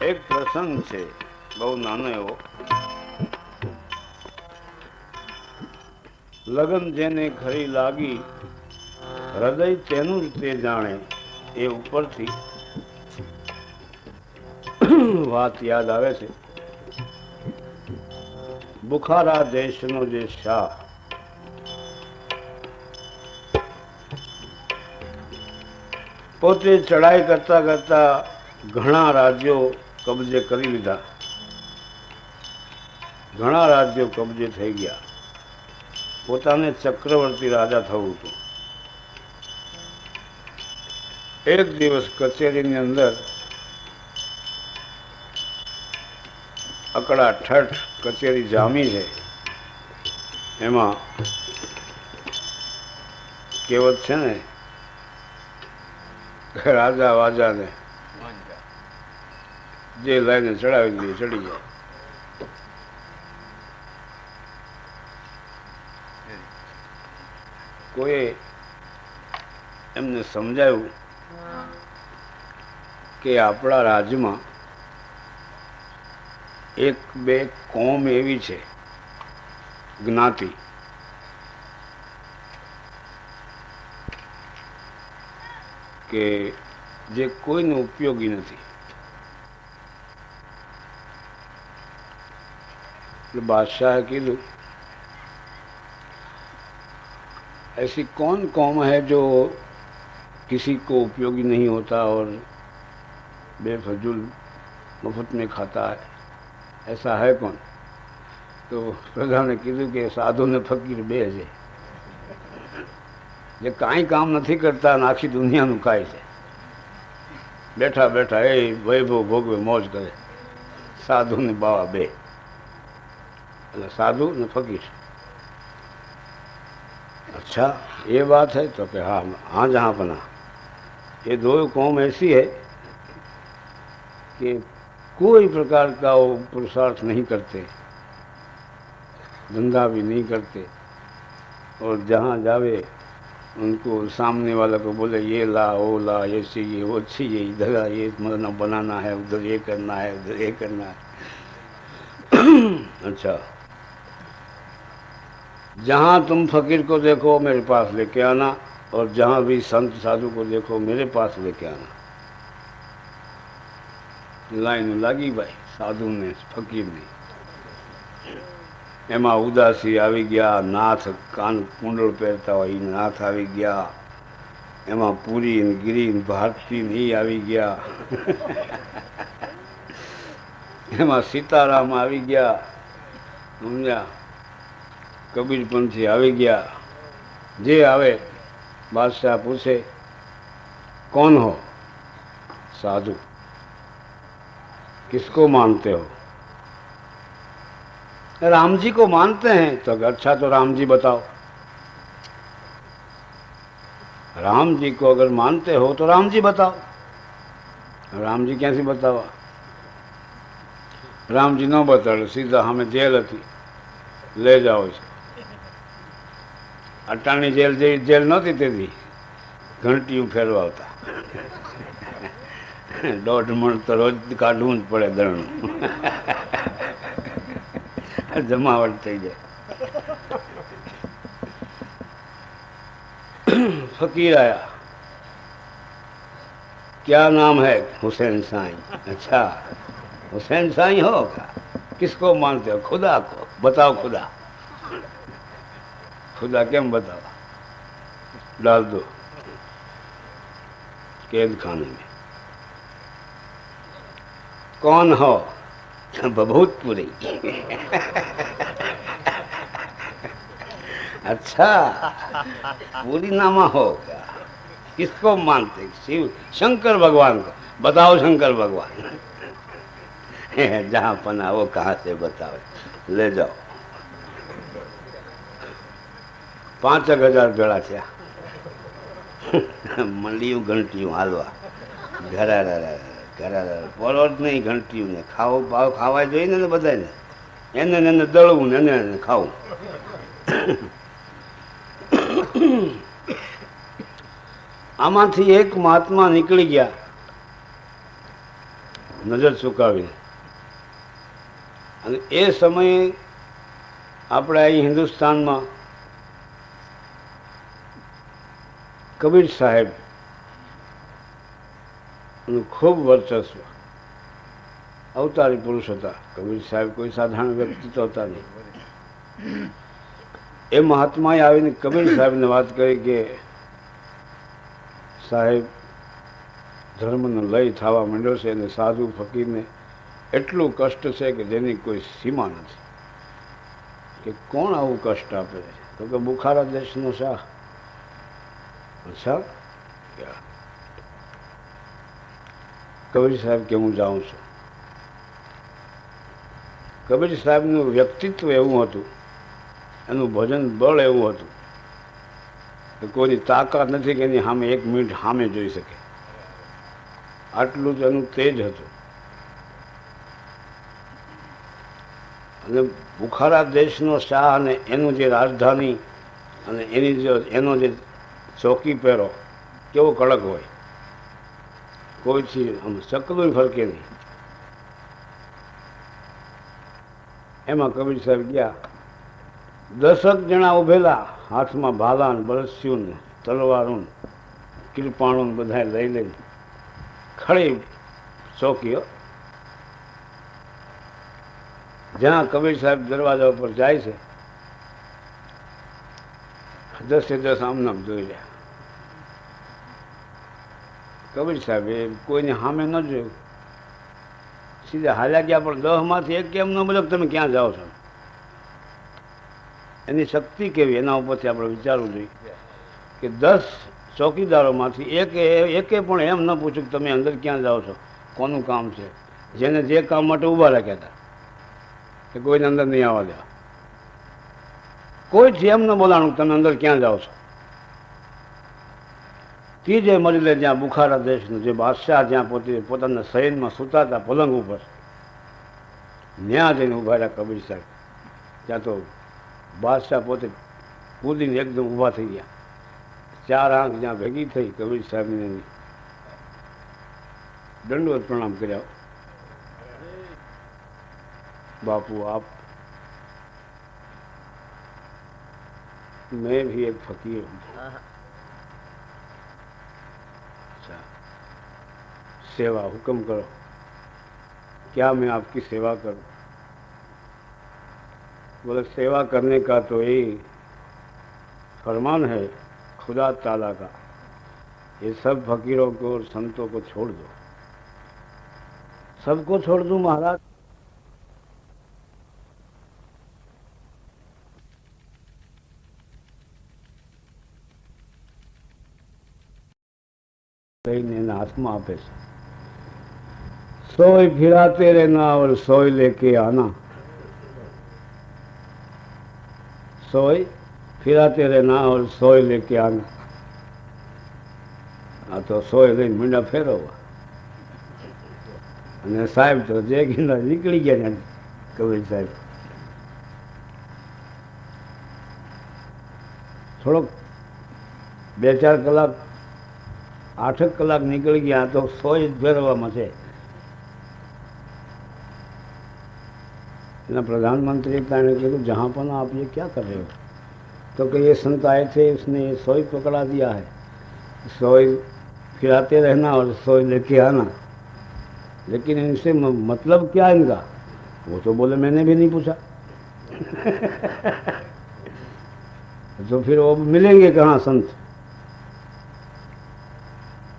એક પ્રસંગ છે. બહુ નાનો એવો. લગન જેને ખરી લાગી, હૃદય તેનું જ તે જાણે એ ઉપરથી વાત યાદ આવે છે. બુખારા દેશનો જે શાહ. પોતે ચડાઈ કરતા કરતા ઘણા રાજ્યો કબજે કરી લીધા. ઘણા રાજ્યો કબજે થઈ ગયા. પોતાને ચક્રવર્તી રાજા થવું હતું. એક દિવસ કચેરીની અંદર અકડા ઠઠ કચેરી જામી છે. એમાં કહેવત છે ને, રાજા વાજાને જે લાઈને ચડાવી દે, ચડી જાય. કોઈએ એમને સમજાયું કે આપણા રાજ્યમાં એક બે કોમ એવી છે, જ્ઞાતિ. કે જે કોઈને ઉપયોગી નથી. એટલે बादशाह કીધું ऐसी कौन कौम है जो किसी को उपयोगी नहीं होता और बेफजूल मुफ्त में खाता है ऐसा है कौन તો પ્રધાને કીધું કે સાધુ ને ફકીર બે છે જે કાંઈ કામ નથી કરતા અને આખી દુનિયાનું કાંઈ છે બેઠા બેઠા એ વૈભવ ભોગવે મોજ કરે સાધુ ને બાવા બે न साधु न फकीर अच्छा ये बात है तो फिर हाँ हाँ जहाँ बना ये दो कौम ऐसी है कि कोई प्रकार का वो पुरुषार्थ नहीं करते धंधा भी नहीं करते और जहाँ जावे उनको सामने वाला को बोले ये ला वो ला ये चाहिए वो अच्छी ये इधर ये मतलब बनाना है उधर ये करना है उधर ये करना है अच्छा जहाँ तुम फकीर को देखो मेरे पास लेके आना और जहाँ भी संत साधु को देखो मेरे पास लेके आना લાઈન લાગી ભાઈ સાધુને ફકીરને એમાં ઉદાસી આવી ગયા નાથ કાન કુંડળ પહેરતા હોય એ નાથ આવી ગયા એમાં પૂરી ને ગિરી ને ભારતી ને એ આવી ગયા એમાં સીતારામ આવી ગયા સમજ્યા કબીરપંથી આવી ગયા જે આવે બાદશાહ પૂછે कौन हो साधु किसको मानते हो राम जी को मानते हैं तो अच्छा तो राम जी बताओ राम जी को अगर मानते हो तो राम जी बताओ राम जी कैसे बतावा राम जी न बताड़े सीधा हमें जेल थी ले जाओ इसको અટાણી જેલ જેવી જેલ નહોતી તેથી ઘંટીયું ફેરવાવતા દોઢ મણ તો રોજ કાઢવું જ પડે દરણું જમાવટ થઈ જાય फकीर आया क्या नाम है हुसैन साईं अच्छा हुसैन साईं हो क्या किसको मानते हो खुदा को बताओ खुदा खुदा કેમ बतावा डाल दो। कैद खाने में। कौन हो? बभूतपुरी अच्छा पूरी नामा होगा। किसको मानते शिव, शंकर भगवान को। बताओ शंकर भगवान। जहाँ पना वो कहाँ से बताओ? ले जाओ। પાંચ એક હજાર ભેળા થયા. મંડિયું ઘંટિયું હાલવા. ઘરા ઘરા પોલો નહીં ઘંટિયું ને ખાવું ભાવ ખાવા જોઈએ ને બધાને એને ને એને દળવું ને એને ખાવું. આમાંથી એક મહાત્મા નીકળી ગયા. નજર ચૂકાવીને અને એ સમયે આપણે અહીં હિન્દુસ્તાનમાં કબીર સાહેબ ખૂબ વર્ચસ્વ. અવતારી પુરુષ હતા. કબીર સાહેબ કોઈ સાધારણ વ્યક્તિ તો હતા નહીં. એ મહાત્માએ આવીને કબીર સાહેબને વાત કરી કે સાહેબ, ધર્મનો લય થવા માંડ્યો છે અને સાધુ ફકીરને એટલું કષ્ટ છે કે જેની કોઈ સીમા નથી. કે કોણ આવું કષ્ટ આપે તો કે બુખારા દેશનો શાહ. અચ્છા કબીર સાહેબ કે હું જાઉં છું. કબીર સાહેબનું વ્યક્તિત્વ એવું હતું, એનું ભજન બળ એવું હતું, કે કોઈની તાકાત નથી કે એની સામે એક મિનિટ સામે જોઈ શકે. આટલું જ એનું તેજ હતું. અને બુખારા દેશનો શાહ અને એનું જે રાજધાની અને એની જે એનો જે ચોકી પહેરો. કેવો કડક હોય. કોઈથી આમ ચકલું ફરકે નહીં. એમાં કબીર સાહેબ ગયા. દસક જણા ઉભેલા હાથમાં ભાલાન બળસ્યું તલવારું કિરપાણું બધા લઈ લઈ ખડી ચોકીઓ જ્યાં કબીર સાહેબ દરવાજા ઉપર જાય છે દસે દસ આમનામ જોઈ રહ્યા કબીર સાહેબ એ કોઈને સામે ન જોયું. સીધા હાલ્યા ગયા, પણ દહમાંથી એક કેમ ન બોલો તમે ક્યાં જાઓ છો? એની શક્તિ કેવી? એના ઉપરથી આપણે વિચારવું જોઈએ કે દસ ચોકીદારોમાંથી એકે એકે પણ એમ ન પૂછ્યું કે તમે અંદર ક્યાં જાઓ છો? કોનું કામ છે? જેને જે કામ માટે ઊભા રાખ્યા હતા. કે કોઈને અંદર નહીં આવવા દેવા. કોઈથી એમ ન બોલાણું, તમે અંદર ક્યાં જાઓ છો? ત્રીજે મજલે જ્યાં બુખારા દેશનું જે બાદશાહ જ્યાં પોતે પોતાના શયનમાં સૂતા હતા પલંગ ઉપર ત્યાં જઈને ઊભા રહ્યા કબીર સાહેબ. ત્યાં તો બાદશાહ પોતે કૂદીને એકદમ ઊભા થઈ ગયા. ચાર આંખ જ્યાં ભેગી થઈ, કબીર સાહેબને દંડવત પ્રણામ કર્યા. બાપુ, આપ मैं भी एक फकीर हूँ। अच्छा। सेवा हुक्म करो। क्या मैं आपकी सेवा करूँ? बोले सेवा करने का तो यही फरमान है खुदा ताला का। ये सब फकीरों को और संतों को छोड़ दो। सबको छोड़ दूँ महाराज? કરીને એના હાથમાં આપે છે. સોય ફિરાતે રે ના આવડ, સોય લેકે આના. સોય ફિરાતે રે ના આવડ, સોય લેકે આના. આ તો સોય લઈને મીંડા ફેરવવા. અને સાહેબ તો જે ગીના નીકળી ગયા ને કવિ સાહેબ. થોડોક બે ચાર કલાક આઠક કલાક નીકળી ગયા તો સોય જ ફેરવવામાં છે ना प्रधानमंत्री ने कहा जहाँ पर आप ये क्या कर रहे हो तो कि ये संत आए थे उसने ये सोई पकड़ा दिया है सोई खिलाते रहना और सोई लेके आना लेकिन इनसे म- मतलब क्या इनका वो तो बोले मैंने भी नहीं पूछा तो फिर वो मिलेंगे कहाँ संत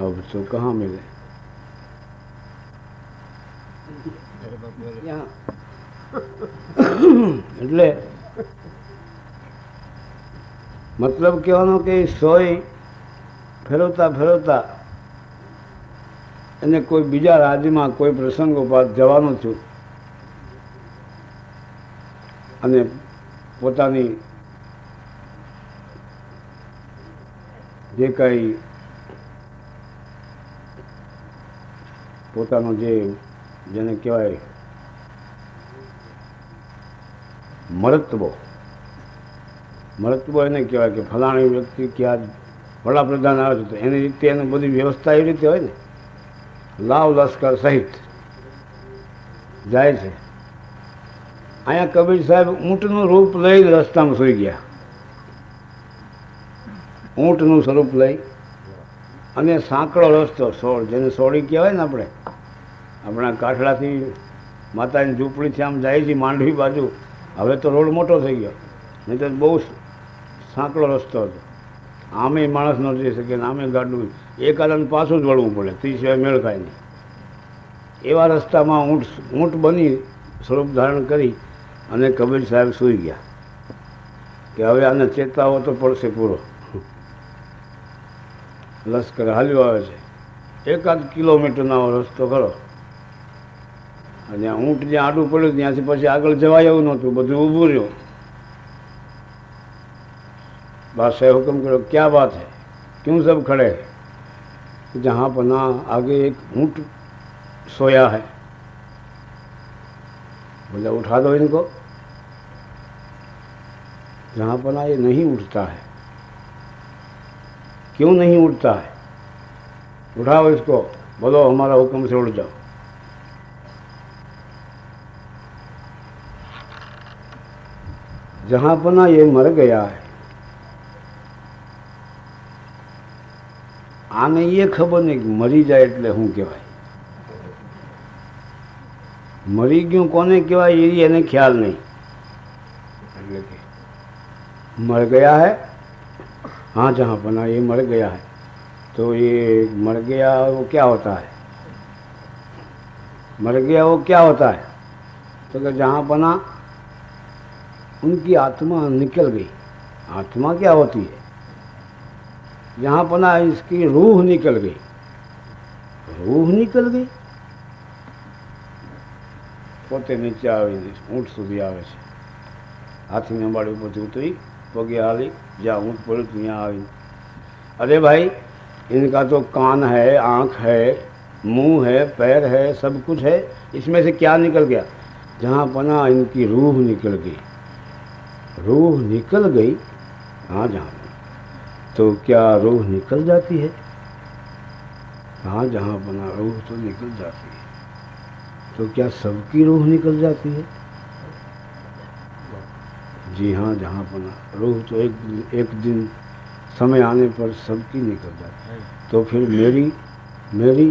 अब तो कहाँ मिले यहाँ એટલે મતલબ કહેવાનો કે એ સોય ફેરવતા ફેરવતા એને કોઈ બીજા રાજ્યમાં કોઈ પ્રસંગોપાત જવાનું છું અને પોતાની જે કાંઈ પોતાનો જે જેને કહેવાય મરત્વો મરતબો એને કહેવાય કે ફલાણી વ્યક્તિ કે આજ વડાપ્રધાન આવે છે તો એની રીતે એની બધી વ્યવસ્થા એવી રીતે હોય ને, લાવ લશ્કર સહિત જાય છે. અહીંયા કબીર સાહેબ ઊંટનું રૂપ લઈ રસ્તામાં સૂઈ ગયા. ઊંટનું સ્વરૂપ લઈ અને સાંકડો રસ્તો સોળ, જેને સોળી કહેવાય ને આપણે આપણા કાઠડાથી માતાની ઝૂંપડીથી આમ જાય છે માંડવી બાજુ. હવે તો રોડ મોટો થઈ ગયો. નહીં તો બહુ સાંકડો રસ્તો હતો. આમે માણસ ન જઈ શકે ને આમે ગાડું. એક આદાને પાછું જ વળવું પડે. તે સિવાય મેળ ખાય નહીં. એવા રસ્તામાં ઊંટ ઊંટ બની સ્વરૂપ ધારણ કરી અને કબીર સાહેબ સૂઈ ગયા કે હવે આને ચેતાવો તો પડશે પૂરો. લશ્કર હાલ્યો આવે છે. એકાદ કિલોમીટરનો રસ્તો કરો અને આ ઊંટ જ્યાં આડું પડ્યું ત્યાંથી પછી આગળ જવાય એવું નહોતું બધું ઊભું રહ્યું बादशाह हुक्म करो क्या बात है क्यों सब खड़े हैं जहाँ पना आगे एक ऊँट सोया है बोले उठा दो इनको जहाँ पना ये नहीं उठता है क्यों नहीं उठता है उठाओ इसको बोलो हमारा हुक्म से उठ जाओ जहाँ पना ये मर गया है આને એ ખબર નહીં કે મરી જાય એટલે શું કહેવાય મરી ગયું કોને કહેવાય એ એને ખ્યાલ નહીં એટલે કે મર ગયા है हाँ जहाँ पना ये मर गया है तो ये मर गया वो क्या होता है मर गया वो क्या होता है तो कि जहाँ पना उनकी आत्मा निकल गई आत्मा क्या होती है यहाँ पना इसकी रूह निकल गई रूह निकल गई પોતે નીચે આવીને ઊંટ સુધી આવે છે હાથીને અંબાડી ઉપરથી ઉતરી પગે हाली जहाँ ऊँट पड़े तो यहाँ आई अरे भाई इनका तो कान है आँख है मुंह है पैर है सब कुछ है इसमें से क्या निकल गया जहाँ पना इनकी रूह निकल गई रूह निकल गई हाँ जहाँ तो क्या रूह निकल जाती है? हाँ जहाँ बना रूह तो निकल जाती है। तो क्या सबकी रूह निकल जाती है? जी हाँ जहाँ बना रूह तो एक एक दिन समय आने पर सबकी निकल जाती है। तो फिर मेरी मेरी,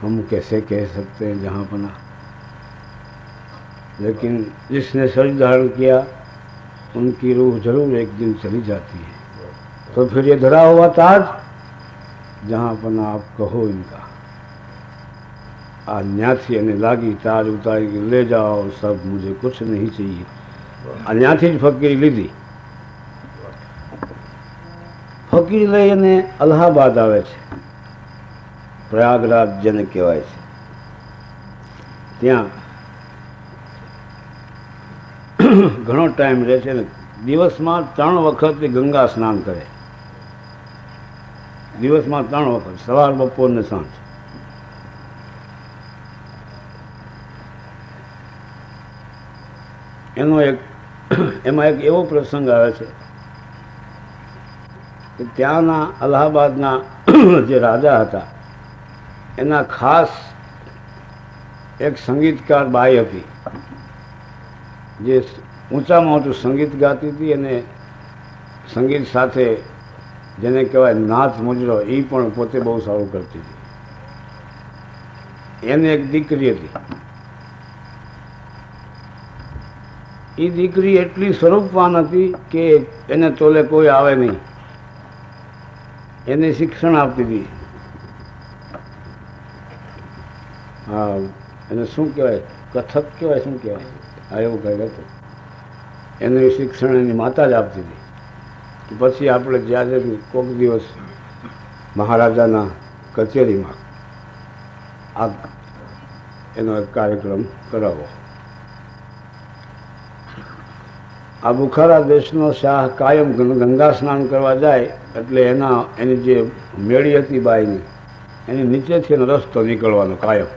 हम कैसे कह सकते हैं जहाँ बना लेकिन जिसने शरीर धारण किया उनकी रूह जरूर एक दिन चली जाती है तो फिर ये धरा हुआ ताज जहाँ पना आप कहो इनका अन्याथी ने लागी ताज उतारी ले जाओ सब मुझे कुछ नहीं चाहिए अन्याथी फकीर લીધી ફકીર લઈ અને અલ્હાબાદ આવે છે પ્રયાગરાજ જેને કહેવાય છે ત્યાં ઘણો ટાઈમ રહે છે દિવસમાં ત્રણ વખત ગંગા સ્નાન કરે. દિવસમાં ત્રણ વખત, સવાર, બપોર ને સાંજ. એનો એક, એમાં એક એવો પ્રસંગ આવે છે કે ત્યાંના અલ્હાબાદના જે રાજા હતા, એના ખાસ એક સંગીતકાર બાઈ હતી, જે ઊંચામાં ઊંચું સંગીત ગાતી હતી અને સંગીત સાથે જેને કહેવાય નાચ મુજરો, એ પણ પોતે બહુ સારું કરતી હતી. એને એક દીકરી હતી. એ દીકરી એટલી સ્વરૂપવાન હતી કે એને તોલે કોઈ આવે નહીં. એને શિક્ષણ આપતી હતી હા, એને શું કહેવાય? કથક કહેવાય, શું કહેવાય? હા, એવું કંઈક એનું શિક્ષણ એની માતા જ આપતી હતી. પછી આપણે જ્યારે કોઈક દિવસ મહારાજાના કચેરીમાં આ એનો કાર્યક્રમ કરાવો. આ બુખારા દેશનો શાહ કાયમ ગંગા સ્નાન કરવા જાય એટલે એના, એની જે મેળી હતી બાઈની, એની નીચેથી એનો રસ્તો નીકળવાનો કાયમ.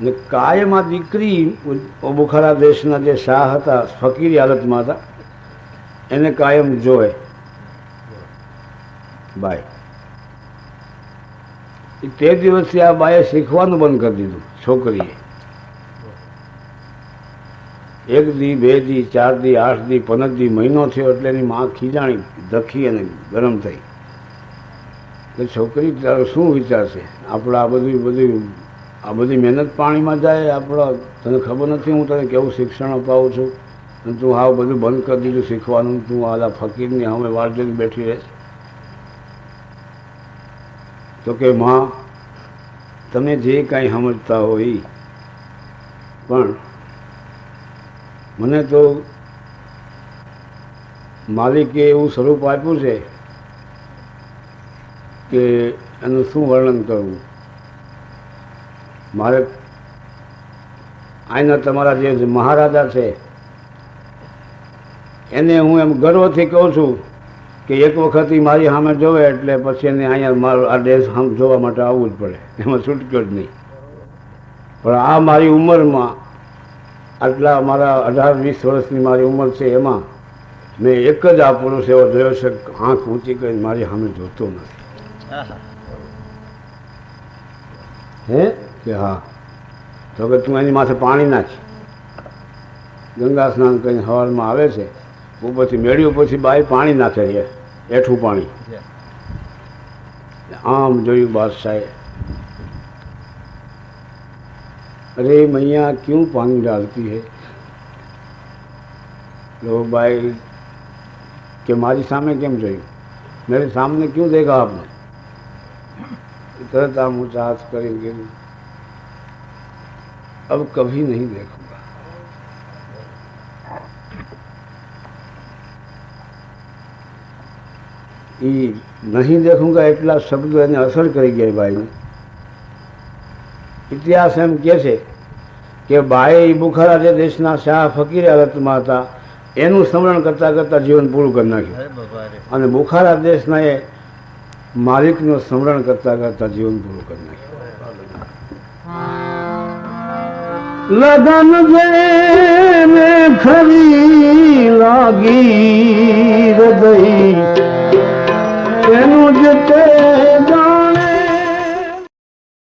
ને કાયમ આ દીકરી બુખારા દેશના જે શાહ હતા, ફકીરી હાલતમાં હતા એને કાયમ જોવે. બાય. તે દિવસથી આ બાએ શીખવાનું બંધ કરી દીધું, છોકરીએ. એક દી, બે દી, ચાર દી, આઠ દી, પંદર દી, મહિનો થયો એટલે એની માં ખીજાણી, દખી અને ગરમ થઈ. એટલે છોકરી તારો શું વિચારશે? આપણે આ બધું બધું આ બધી મહેનત પાણીમાં જાય આપણા તને ખબર નથી, હું તને કેવું શિક્ષણ અપાવું છું? અને તું હા બધું બંધ કરી દીધું શીખવાનું, તું આલા ફકીરની અમે વાળ બેઠી રહેશ તો કે, માં, તમે જે કાંઈ સમજતા હોય પણ મને તો માલિકે એવું સ્વરૂપ આપ્યું છે કે એનું શું વર્ણન કરવું? મારે આના તમારા જે મહારાજા છે એને હું એમ ગર્વથી કહું છું કે એક વખત મારી સામે જોવે એટલે પછી એને અહીંયા મારો આ દેશ આમ જોવા માટે આવવું જ પડે. એમાં છૂટક્યો જ નહીં. પણ આ મારી ઉંમરમાં આટલા મારા અઢાર વીસ વર્ષની મારી ઉંમર છે એમાં મેં એક જ આ પુરુષ એવો જોયો છે આંખ ઊંચી કરીને મારી સામે જોતો નથી. હે? કે હા. તો કે તું એની માથે પાણી નાખ. ગંગા સ્નાન કરીને હવારમાં આવે છે. ઉપરથી મેળ્યું પછી બાઈ પાણી નાખે છે. એઠું પાણી. આમ જોયું બાદશાહે અરે મૈયા ક્યું પાણી ડાલતી હે? લો બાઈ કે મારી સામે કેમ જોયું? મેરી સામને ક્યું દેખા આપને? તરત આમ હું ચાસ કરી ગયું अब कभी नहीं देखूंगा એ નહીં દેખુંગા એટલા શબ્દો એને અસર કરી ગયા ભાઈને ઇતિહાસ એમ કહે છે કે બાએ એ બુખારા જે દેશના શાહ ફકીર હાલતમાં હતા એનું સ્મરણ કરતાં કરતાં જીવન પૂરું કરી નાખ્યું અને બુખારા દેશના એ માલિકનું સ્મરણ કરતાં કરતાં જીવન પૂરું કરી નાખ્યું લગન જેને ખરી લાગી હૃદય. એનું જ તે